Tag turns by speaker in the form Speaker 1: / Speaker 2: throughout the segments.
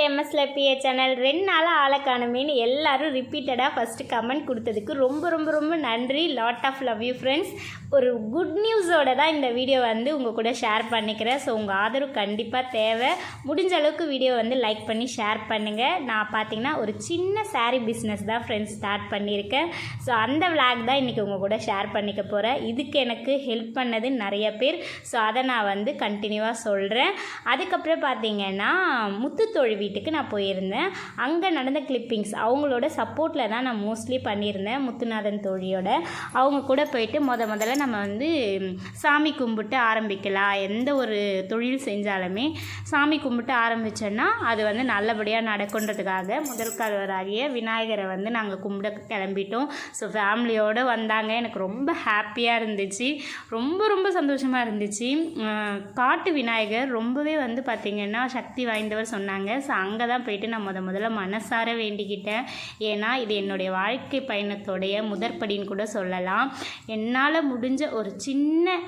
Speaker 1: Friends welcome channel ரெண்டு நாளாக ஆளை காணுமேன்னு எல்லாரும் ரிப்பீட்டடாக ஃபஸ்ட்டு கமெண்ட் கொடுத்ததுக்கு ரொம்ப ரொம்ப ரொம்ப நன்றி. Lot of love you friends ஒரு குட் நியூஸோட தான் இந்த வீடியோ வந்து உங்கள் கூட ஷேர் பண்ணிக்கிறேன். ஸோ உங்கள் ஆதரவு கண்டிப்பாக தேவை. முடிஞ்ச அளவுக்கு வீடியோ வந்து லைக் பண்ணி ஷேர் பண்ணுங்கள் நான் பார்த்தீங்கன்னா ஒரு சின்ன சாரீ பிஸ்னஸ் தான் ஃப்ரெண்ட்ஸ் ஸ்டார்ட் பண்ணியிருக்கேன். ஸோ அந்த விளாக் தான் இன்றைக்கி உங்கள் கூட ஷேர் பண்ணிக்க போகிறேன் இதுக்கு எனக்கு ஹெல்ப் பண்ணது நிறைய பேர். ஸோ அதை நான் வந்து கண்டினியூவாக சொல்கிறேன் அதுக்கப்புறம் பார்த்தீங்கன்னா முத்துத்தோழி வீட்டுக்கு நான் போயிருந்தேன். அங்கே நடந்த கிளிப்பிங்ஸ் அவங்களோட சப்போர்ட்டில் தான் நான் மோஸ்ட்லி பண்ணியிருந்தேன் முத்துநாதன் தோழியோட. அவங்க கூட போயிட்டு முத முதல்ல நம்ம வந்து சாமி கும்பிட்டு ஆரம்பிக்கலாம். எந்த ஒரு தொழில் செஞ்சாலுமே சாமி கும்பிட்டு ஆரம்பித்தோன்னா அது வந்து நல்லபடியாக நடக்குன்றதுக்காக முதல் கல்வராகிய விநாயகரை வந்து நாங்கள் கும்பிட கிளம்பிட்டோம். ஸோ ஃபேமிலியோடு வந்தாங்க. எனக்கு ரொம்ப ஹாப்பியாக இருந்துச்சு. ரொம்ப ரொம்ப சந்தோஷமாக இருந்துச்சு. காட்டு விநாயகர் ரொம்பவே வந்து பார்த்திங்கன்னா சக்தி வாய்ந்தவர் சொன்னாங்க. ஸோ அங்கே தான் போயிட்டு நான் முத முதல்ல மனசார வேண்டிக்கிட்டேன். ஏன்னா இது என்னுடைய வாழ்க்கை பயணத்தோடைய முதற்படின்னு கூட சொல்லலாம். என்னால் முடிஞ்ச ஒரு சின்ன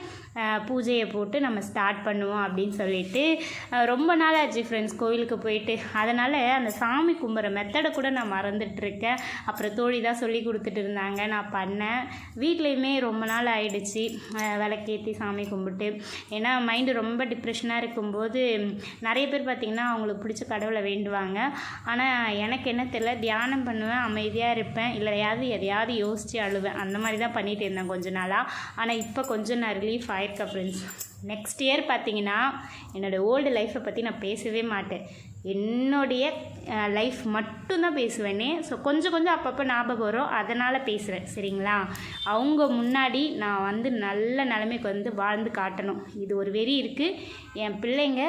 Speaker 1: பூஜையை போட்டு நம்ம ஸ்டார்ட் பண்ணுவோம் அப்படின்னு சொல்லிட்டு ரொம்ப நாள் ஆச்சு ஃப்ரெண்ட்ஸ் கோவிலுக்கு போயிட்டு. அதனால் அந்த சாமி கும்பிட்ற மெத்தடை கூட நான் மறந்துட்டுருக்கேன். அப்புறம் தோழி தான் சொல்லி கொடுத்துட்டு இருந்தாங்க. நான் பண்ணேன். வீட்லேயுமே ரொம்ப நாள் ஆயிடுச்சு. விளக்கேற்றி சாமி கும்பிட்டு. ஏன்னா மைண்டு ரொம்ப டிப்ரெஷனாக இருக்கும்போது நிறைய பேர் பார்த்திங்கன்னா அவங்களுக்கு பிடிச்ச கடவுள் வேண்டுவாங்க. ஆனால் எனக்கு என்ன தெரியல தியானம் பண்ணுவேன் அமைதியாக இருப்பேன். இல்லை எதையாவது எதையாவது யோசித்து அழுவேன். அந்த மாதிரி தான் பண்ணிகிட்டு இருந்தேன் கொஞ்ச நாளாக ஆனால் இப்போ கொஞ்சம் நான் ரிலீஃப் ஆயிருக்கேன் ஃப்ரெண்ட்ஸ் நெக்ஸ்ட் இயர் பார்த்தீங்கன்னா என்னோடய ஓல்டு லைஃப்பை பற்றி நான் பேசவே மாட்டேன். என்னுடைய லைஃப் மட்டும்தான் பேசுவேனே. ஸோ கொஞ்சம் கொஞ்சம் அப்பப்போ ஞாபகம் வரும். அதனால் பேசுகிறேன் சரிங்களா? அவங்க முன்னாடி நான் வந்து நல்ல நிலைமைக்கு வந்து வாழ்ந்து காட்டணும். இது ஒரு வெறி இருக்குது என் பிள்ளைங்க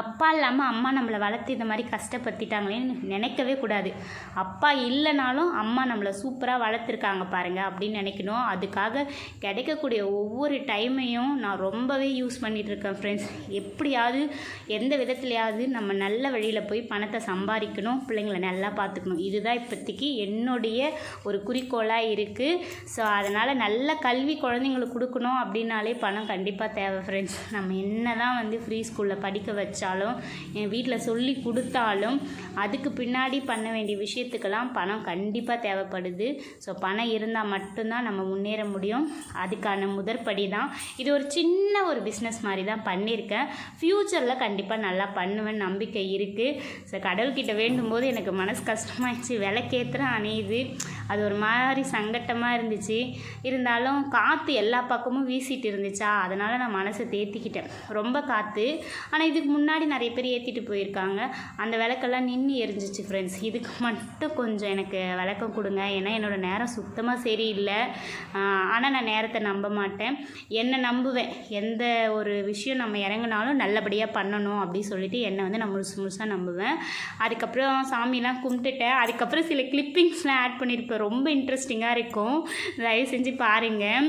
Speaker 1: அப்பா இல்லாமல் அம்மா நம்மளை வளர்த்து இந்த மாதிரி கஷ்டப்படுத்திட்டாங்களேன்னு நினைக்கவே கூடாது. அப்பா இல்லைனாலும் அம்மா நம்மளை சூப்பராக வளர்த்துருக்காங்க பாருங்கள் அப்படின்னு நினைக்கணும். அதுக்காக கிடைக்கக்கூடிய ஒவ்வொரு டைமையும் நான் ரொம்பவே யூஸ் பண்ணிகிட்டு இருக்கேன் ஃப்ரெண்ட்ஸ் எப்படியாவது எந்த விதத்துலையாவது நம்ம நல்ல வழியில் போய் பணத்தை சம்பாதிக்கணும் பிள்ளைங்களை நல்லா பார்த்துக்கணும். இதுதான் இப்போதைக்கு என்னுடைய ஒரு குறிக்கோளாக இருக்குது ஸோ அதனால் நல்ல கல்வி குழந்தைங்களுக்கு கொடுக்கணும் அப்படின்னாலே பணம் கண்டிப்பாக தேவை ஃப்ரெண்ட்ஸ் நம்ம என்ன தான் வந்து ஃப்ரீ ஸ்கூலில் படிக்க வச்சு வச்சாலும் என் வீட்டில் சொல்லி கொடுத்தாலும் அதுக்கு பின்னாடி பண்ண வேண்டிய விஷயத்துக்கெல்லாம் பணம் கண்டிப்பாக தேவைப்படுது. ஸோ பணம் இருந்தால் மட்டும்தான் நம்ம முன்னேற முடியும். அதுக்கான முதற்படி தான். இது ஒரு சின்ன ஒரு பிஸ்னஸ் மாதிரி தான் பண்ணியிருக்கேன். ஃப்யூச்சரில் கண்டிப்பாக நல்லா பண்ணுவேன் நம்பிக்கை இருக்குது ஸோ கடவுள்கிட்ட வேண்டும் போது எனக்கு மனசு கஷ்டமாயிடுச்சு. விளக்கேற்றுறேன் அணையுது அது ஒரு மாதிரி சங்கட்டமாக இருந்துச்சு. இருந்தாலும் காற்று எல்லா பக்கமும் வீசிட்டு இருந்துச்சா? அதனால் நான் மனசை தேத்திக்கிட்டேன். ரொம்ப காற்று ஆனால் இதுக்கு முன்னாடி நிறைய பேர் ஏற்றிட்டு போயிருக்காங்க. அந்த விளக்கெல்லாம் நின்று எரிஞ்சிச்சு ஃப்ரெண்ட்ஸ் இதுக்கு மட்டும் கொஞ்சம் எனக்கு விளக்கம் கொடுங்க. ஏன்னா என்னோடய நேரம் சுத்தமாக சரியில்லை. ஆனால் நான் நேரத்தை நம்ப மாட்டேன். என்னை நம்புவேன். எந்த ஒரு விஷயம் நம்ம இறங்குனாலும் நல்லபடியாக பண்ணணும் அப்படின்னு சொல்லிட்டு என்னை வந்து நான் முழுசு முழுசாக நம்புவேன். அதுக்கப்புறம் சாமிலாம் கும்பிட்டுட்டேன். அதுக்கப்புறம் சில கிளிப்பிங்ஸ்லாம் ஆட் பண்ணியிருப்பேன் ரொம்ப இன்ட்ரெஸ்டிங்காக இருக்கும். தயவு செஞ்சு பாருங்கள்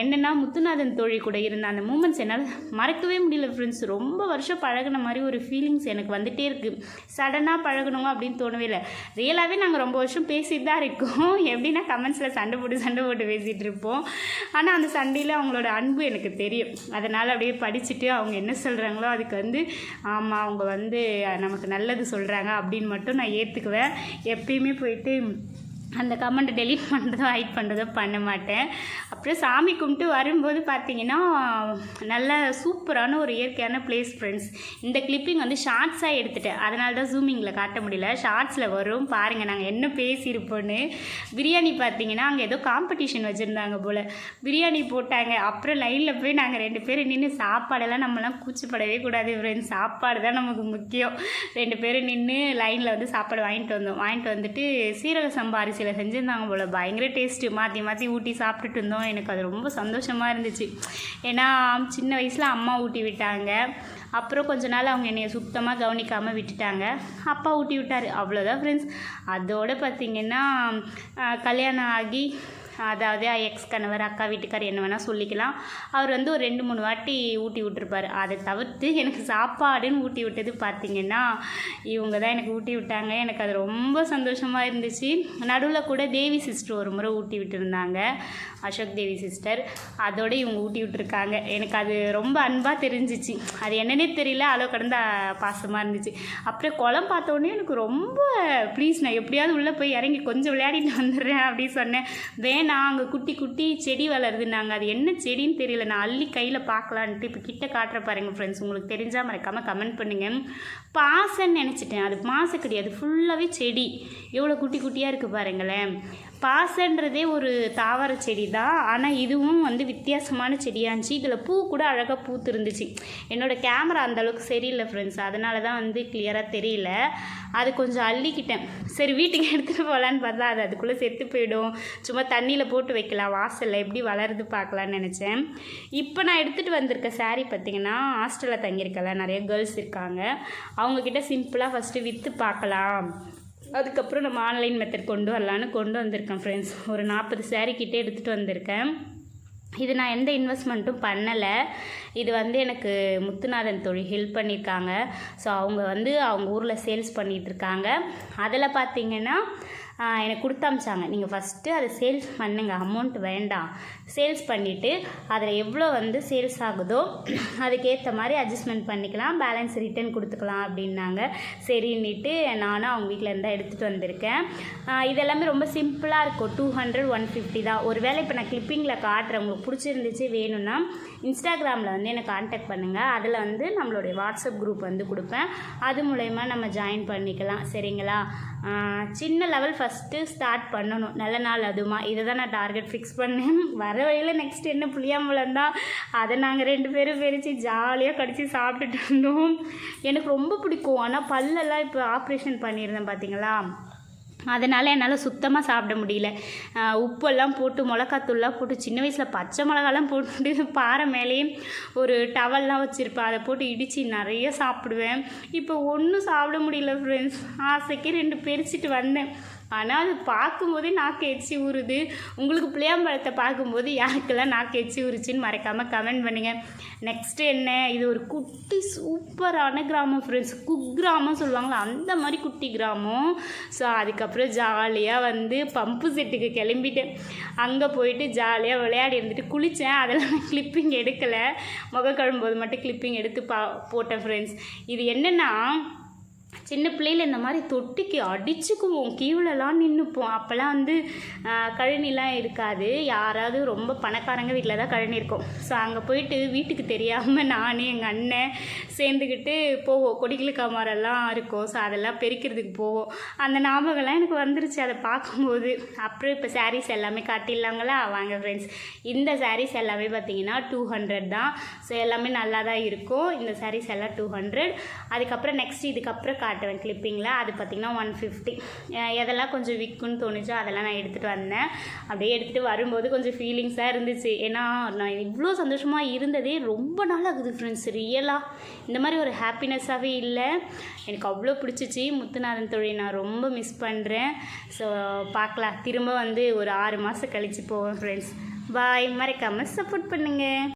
Speaker 1: என்னென்னா முத்துநாதன் தோழி கூட இருந்த அந்த மூமெண்ட்ஸ் என்னால் மறக்கவே முடியல ஃப்ரெண்ட்ஸ் ரொம்ப வருஷம் பழகுன மாதிரி ஒரு ஃபீலிங்ஸ் எனக்கு வந்துகிட்டே இருக்குது சடனாக பழகணுங்க அப்படின்னு தோணவே இல்லை. ரியலாகவே நாங்கள் ரொம்ப வருஷம் பேசிட்டு தான் இருக்கோம். எப்படின்னா கமெண்ட்ஸில் சண்டை போட்டு சண்டை போட்டு பேசிகிட்டு இருப்போம். ஆனால் அந்த சண்டையில் அவங்களோட அன்பு எனக்கு தெரியும். அதனால் அப்படியே படிச்சுட்டு அவங்க என்ன சொல்கிறாங்களோ அதுக்கு வந்து ஆமாம் அவங்க வந்து நமக்கு நல்லது சொல்கிறாங்க அப்படின்னு மட்டும் நான் ஏற்றுக்குவேன் எப்பயுமே போயிட்டு அந்த கமெண்ட்டை டெலீட் பண்ணுறதோ ஹைட் பண்ணுறதோ பண்ண மாட்டேன். அப்புறம் சாமி கும்பிட்டு வரும்போது பார்த்தீங்கன்னா நல்ல சூப்பரான ஒரு இயற்கையான பிளேஸ் ஃப்ரெண்ட்ஸ் இந்த கிளிப்பிங் வந்து ஷார்ட்ஸாக எடுத்துட்டேன். அதனால தான் ஜூமிங்கில் காட்ட முடியல. ஷார்ட்ஸில் வரும். பாருங்கள் நாங்கள் என்ன பேசியிருப்போன்னு. பிரியாணி பார்த்தீங்கன்னா அங்கே ஏதோ காம்படிஷன் வச்சுருந்தாங்க போல். பிரியாணி போட்டாங்க. அப்புறம் லைனில் போய் நாங்கள் ரெண்டு பேரும் நின்று சாப்பாடெல்லாம் நம்மலாம் கூச்சப்படவே கூடாது ஃப்ரெண்ட்ஸ் சாப்பாடு தான் நமக்கு முக்கியம். ரெண்டு பேரும் நின்று லைனில் வந்து சாப்பாடு வாங்கிட்டு வந்தோம். வாங்கிட்டு வந்துட்டு சீரக சம்பாரி அரிசியில் செஞ்சுருந்தாங்க போல். பயங்கர டேஸ்ட்டு மாற்றி மாற்றி ஊட்டி சாப்பிட்டுட்டு இருந்தோம். எனக்கு அது ரொம்ப சந்தோஷமாக இருந்துச்சு. ஏன்னா சின்ன வயசில் அம்மா ஊட்டி விட்டாங்க. அப்புறம் கொஞ்ச நாள் அவங்க என்னையை சுத்தமாக கவனிக்காமல் விட்டுட்டாங்க. அப்பா ஊட்டி விட்டார். அவ்வளோதான் ஃப்ரெண்ட்ஸ் அதோடு பார்த்திங்கன்னா கல்யாணம் ஆகி அதாவது எக்ஸ் கணவர் அக்கா வீட்டுக்கார் என்ன வேணால் சொல்லிக்கலாம். அவர் வந்து ஒரு ரெண்டு மூணு வாட்டி ஊட்டி விட்டுருப்பார். அதை தவிர்த்து எனக்கு சாப்பாடுன்னு ஊட்டி விட்டது பார்த்தீங்கன்னா இவங்க தான் எனக்கு ஊட்டி விட்டாங்க. எனக்கு அது ரொம்ப சந்தோஷமாக இருந்துச்சு. நடுவில் கூட தேவி சிஸ்டர் ஒரு முறை ஊட்டி விட்டுருந்தாங்க. அசோக் தேவி சிஸ்டர் அதோடு இவங்க ஊட்டி விட்டுருக்காங்க. எனக்கு அது ரொம்ப அன்பாக தெரிஞ்சிச்சு. அது என்னன்னே தெரியல. அளவு கடந்த பாசமாக இருந்துச்சு. அப்புறம் குளம் பார்த்தோன்னே எனக்கு ரொம்ப ப்ளீஸ் நான் எப்படியாவது உள்ளே போய் இறங்கி கொஞ்சம் விளையாடிட்டு வந்துடுறேன் அப்படின்னு சொன்னேன். வேணும். அங்கே குட்டி குட்டி செடி வளருது. நாங்கள் அது என்ன செடின்னு தெரியல. நான் அள்ளி கையில் பார்க்கலான்ட்டு இப்போ கிட்ட காட்டுற பாருங்க ஃப்ரெண்ட்ஸ் உங்களுக்கு தெரிஞ்சால் மறக்காமல் கமெண்ட் பண்ணுங்க. பாசன்னு நினச்சிட்டேன். அது பாசை கிடையாது. ஃபுல்லாகவே செடி. எவ்வளோ குட்டி குட்டியாக இருக்குது பாருங்களேன். பாசன்றதே ஒரு தாவர செடி தான் ஆனால் இதுவும் வந்து வித்தியாசமான செடியாக இருந்துச்சு. இதில் பூ கூட அழகாக பூத்துருந்துச்சு. என்னோடய கேமரா அந்த அளவுக்கு சரியில்லை ஃப்ரெண்ட்ஸ் அதனால தான் வந்து கிளியராக தெரியல. அது கொஞ்சம் அள்ளிக்கிட்டேன். சரி வீட்டுக்கு எடுத்துகிட்டு போகலான்னு பார்த்தா அது அதுக்குள்ளே செத்து போயிடும். சும்மா தண்ணி தண்ணியில் போட்டு வைக்கலாம் வாசலில் எப்படி வளருது பார்க்கலான்னு நினச்சேன். இப்போ நான் எடுத்துகிட்டு வந்திருக்க சாரீ பார்த்தீங்கன்னா ஹாஸ்டலில் தங்கியிருக்கல நிறைய கேர்ள்ஸ் இருக்காங்க. அவங்கக்கிட்ட சிம்பிளாக ஃபஸ்ட்டு விற்று பார்க்கலாம். அதுக்கப்புறம் நம்ம ஆன்லைன் மெத்தட் கொண்டு வரலான்னு கொண்டு வந்திருக்கேன் ஃப்ரெண்ட்ஸ் ஒரு நாற்பது சாரீ கிட்டே எடுத்துகிட்டு வந்திருக்கேன். இது நான் எந்த இன்வெஸ்ட்மெண்ட்டும் பண்ணலை. இது வந்து எனக்கு முத்துநாதன் தொழில் ஹெல்ப் பண்ணியிருக்காங்க. ஸோ அவங்க வந்து அவங்க ஊரில் சேல்ஸ் பண்ணிகிட்ருக்காங்க அதில் பார்த்தீங்கன்னா எனக்கு கொடுத்தாமிச்சாங்க நீங்கள் ஃபஸ்ட்டு அதை சேல்ஸ் பண்ணுங்கள் அமௌண்ட் வேண்டாம். சேல்ஸ் பண்ணிவிட்டு அதில் எவ்வளோ வந்து சேல்ஸ் ஆகுதோ அதுக்கேற்ற மாதிரி அட்ஜஸ்ட்மெண்ட் பண்ணிக்கலாம். பேலன்ஸ் ரிட்டர்ன் கொடுத்துக்கலாம் அப்படின்னாங்க. சரின்னுட்டு நானும் அவங்க வீட்டில் தான் எடுத்துகிட்டு வந்திருக்கேன். இதெல்லாமே ரொம்ப சிம்பிளாக இருக்கும். டூ ஹண்ட்ரட் ஒன் ஃபிஃப்டி தான். ஒரு வேளை இப்போ நான் கிளிப்பிங்கில் காட்டுறேன். உங்களுக்கு பிடிச்சிருந்துச்சு வேணும்னா இன்ஸ்டாகிராமில் வந்து என்னை காண்டாக்ட் பண்ணுங்கள் அதில் வந்து நம்மளுடைய வாட்ஸ்அப் குரூப் வந்து கொடுப்பேன். அது மூலயமா நம்ம ஜாயின் பண்ணிக்கலாம். சரிங்களா? சின்ன லெவல் ஃபஸ்ட்டு ஸ்டார்ட் பண்ணணும். நல்ல நாள் அதுமா. இதை தான் நான் டார்கெட் ஃபிக்ஸ் பண்ணேன். வர வழியில் நெக்ஸ்ட் என்ன புளியாம்பழம் தான் அதை நாங்கள் ரெண்டு பேரும் பிரித்து ஜாலியாக கடிச்சு சாப்பிட்டுட்டு இருந்தோம். எனக்கு ரொம்ப பிடிக்கும். ஆனால் பல்லெல்லாம் இப்போ ஆப்ரேஷன் பண்ணியிருந்தேன் பார்த்தீங்களா அதனால் என்னால் சுத்தமாக சாப்பிட முடியல. உப்பெல்லாம் போட்டு மிளகாத்தூள்லாம் போட்டு சின்ன வயசில் பச்சை மிளகாலாம் போட்டு பாறை மேலேயும் ஒரு டவல்லாம் வச்சுருப்பேன். அதை போட்டு இடித்து நிறைய சாப்பிடுவேன். இப்போ ஒன்றும் சாப்பிட முடியல ஃப்ரெண்ட்ஸ் ஆசைக்கு ரெண்டு பிரிச்சுட்டு வந்தேன். ஆனால் அது பார்க்கும்போதே நாக்கு எச்சி ஊறுது. உங்களுக்கு புளியாம்பழத்தை பார்க்கும்போது யாருக்கெல்லாம் நாக்கு எச்சி ஊறுச்சின்னு மறக்காமல் கமெண்ட் பண்ணுங்கள் நெக்ஸ்ட்டு என்ன? இது ஒரு குட்டி சூப்பரான கிராமம் ஃப்ரெண்ட்ஸ் குக்கிராமம் சொல்லுவாங்களா அந்த மாதிரி குட்டி கிராமம். ஸோ அதுக்கப்புறம் ஜாலியாக வந்து பம்பு செட்டுக்கு கிளம்பிட்டேன். அங்கே போயிட்டு ஜாலியாக விளையாடி இருந்துட்டு குளித்தேன் அதெல்லாம் கிளிப்பிங் எடுக்கலை. முக கழும்போது மட்டும் கிளிப்பிங் எடுத்து பா போட்டேன் ஃப்ரெண்ட்ஸ் இது என்னென்னா சின்ன பிள்ளையில் இந்த மாதிரி தொட்டிக்கு அடிச்சுக்குவோம். கீழெலாம் நின்றுப்போம் அப்போல்லாம் வந்து கழனிலாம் இருக்காது. யாராவது ரொம்ப பணக்காரங்க வீட்டில் தான் கழனி இருக்கும். ஸோ அங்கே போயிட்டு வீட்டுக்கு தெரியாமல் நான் எங்கள் அண்ணன் சேர்ந்துக்கிட்டு போவோம். கொடிக்கிழக்கா மரம்லாம் இருக்கும். ஸோ அதெல்லாம் பெருக்கிறதுக்கு போவோம். அந்த ஞாபகம்லாம் எனக்கு வந்துருச்சு. அதை பார்க்கும்போது அப்புறம் இப்போ சாரீஸ் எல்லாமே காட்டிடலாங்களா? வாங்க ஃப்ரெண்ட்ஸ் இந்த சாரீஸ் எல்லாமே பார்த்தீங்கன்னா டூ ஹண்ட்ரட் தான். ஸோ எல்லாமே நல்லா தான் இருக்கும். இந்த சாரீஸ் எல்லாம் டூ ஹண்ட்ரட் அதுக்கப்புறம் நெக்ஸ்ட் இதுக்கப்புறம் காட்டுவேன். கிளிப்பிங்கில் அது பார்த்தீங்கன்னா ஒன் ஃபிஃப்டி எதெல்லாம் கொஞ்சம் விற்குன்னு தோணுச்சோ அதெல்லாம் நான் எடுத்துகிட்டு வந்தேன். அப்படியே எடுத்துகிட்டு வரும்போது கொஞ்சம் ஃபீலிங்ஸாக இருந்துச்சு. ஏன்னா நான் இவ்வளோ சந்தோஷமாக இருந்ததே ரொம்ப நாள் ஆகுது ஃப்ரெண்ட்ஸ் ரியலாக இந்த மாதிரி ஒரு ஹாப்பினஸ்ஸாகவே இல்லை. எனக்கு அவ்வளோ பிடிச்சிச்சு. முத்துநாதன் தொழில் நான் ரொம்ப மிஸ் பண்ணுறேன் ஸோ பார்க்கலாம். திரும்ப வந்து ஒரு ஆறு மாதம் கழித்து போவேன் ஃப்ரெண்ட்ஸ் பாய் மறக்காமல் சப்போர்ட் பண்ணுங்கள்